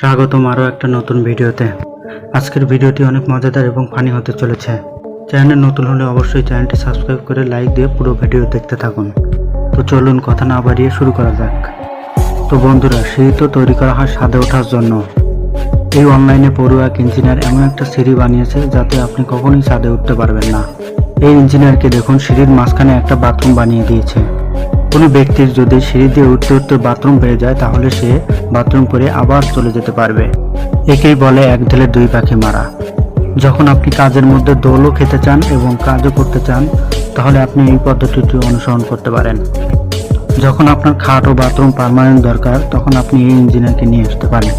স্বাগতম আরও একটা নতুন ভিডিওতে। আজকের ভিডিওটি অনেক মজাদার এবং ফানি হতে চলেছে। চ্যানেল নতুন হলে অবশ্যই চ্যানেলটি সাবস্ক্রাইব করে লাইক দিয়ে পুরো ভিডিও দেখতে থাকুন। তো চলুন কথা না বাড়িয়ে শুরু করা যাক। তো বন্ধুরা, সিঁড়ি তো তৈরি করা হয় ছাদে ওঠার জন্য। এই অনলাইনে পড়ুয়া এক ইঞ্জিনিয়ার এমন একটা সিঁড়ি বানিয়েছে যাতে আপনি কখনোই ছাদে উঠতে পারবেন না। এই ইঞ্জিনিয়ারকে দেখুন, সিঁড়ির মাঝখানে একটা বাথরুম বানিয়ে দিয়েছে। কোনো ব্যক্তির যদি সিঁড়ি দিয়ে উঠতে উঠতে বাথরুম পেয়ে যায়, তাহলে সে বাথরুম করে আবার চলে যেতে পারবে। একেই বলে এক ঢেলে দুই পাখি মারা। যখন আপনি কাজের মধ্যে দোলও খেতে চান এবং কাজও করতে চান, তাহলে আপনি এই পদ্ধতিটি অনুসরণ করতে পারেন। যখন আপনার খাট ও বাথরুম পার্মানেন্ট দরকার, তখন আপনি এই ইঞ্জিনিয়ারকে নিয়ে আসতে পারেন।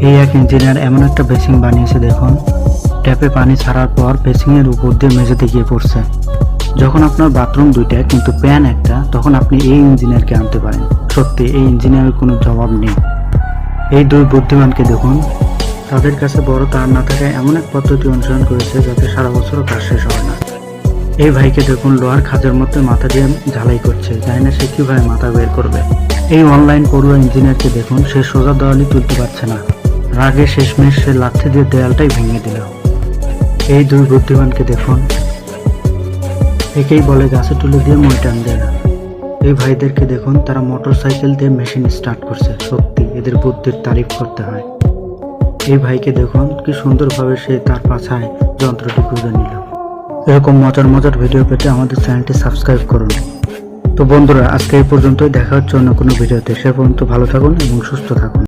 এই এক ইঞ্জিনিয়ার এমন একটা বেসিং বানিয়েছে, দেখুন। ট্যাপে পানি ছাড়ার পর বেসিংয়ের উপর দিয়ে মেঝেতে গিয়ে পড়ছে। যখন আপনার বাথরুম দুইটা কিন্তু প্যান একটা, তখন আপনি এই ইঞ্জিনিয়ারকে আনতে পারেন। সত্যি, এই ইঞ্জিনিয়ারের কোনো জবাব নেই। এই দুই বুদ্ধিমানকে দেখুন। তাদের কাছে বড় তার না থাকায় এমন এক পদ্ধতি অনুসরণ করেছে যাতে সারা বছরও কাজ শেষ হয় না। এই ভাইকে দেখুন, লোহার খাঁজের মধ্যে মাথা দিয়ে ঝালাই করছে। জানি না সে কীভাবে মাথা বের করবে। এই অনলাইন পড়ুয়া ইঞ্জিনিয়ারকে দেখুন, সে সোজা দেওয়ালই তুলতে পারছে না। রাগে শেষমেশ সে লাথি দিয়ে দেয়ালটাই ভেঙে দিল। এই দুই বুদ্ধিমানকে দেখুন। একেই বলে গাছে তুলে দিয়ে মই টান দেয় না। এই ভাইদেরকে দেখুন, তারা মোটর সাইকেল দিয়ে মেশিন স্টার্ট করছে। সত্যি, এদের বুদ্ধির তারিফ করতে হয়। এই ভাইকে দেখুন, কি সুন্দরভাবে সে তার পাছায় যন্ত্রটি গুঁজে নিল। এরকম মজার মজার ভিডিও পেতে আমাদের চ্যানেলটি সাবস্ক্রাইব করুন। তো বন্ধুরা, আজকে এই পর্যন্তই। দেখা হচ্ছে অন্য কোনো ভিডিওতে সে পর্যন্ত ভালো থাকুন এবং সুস্থ থাকুন।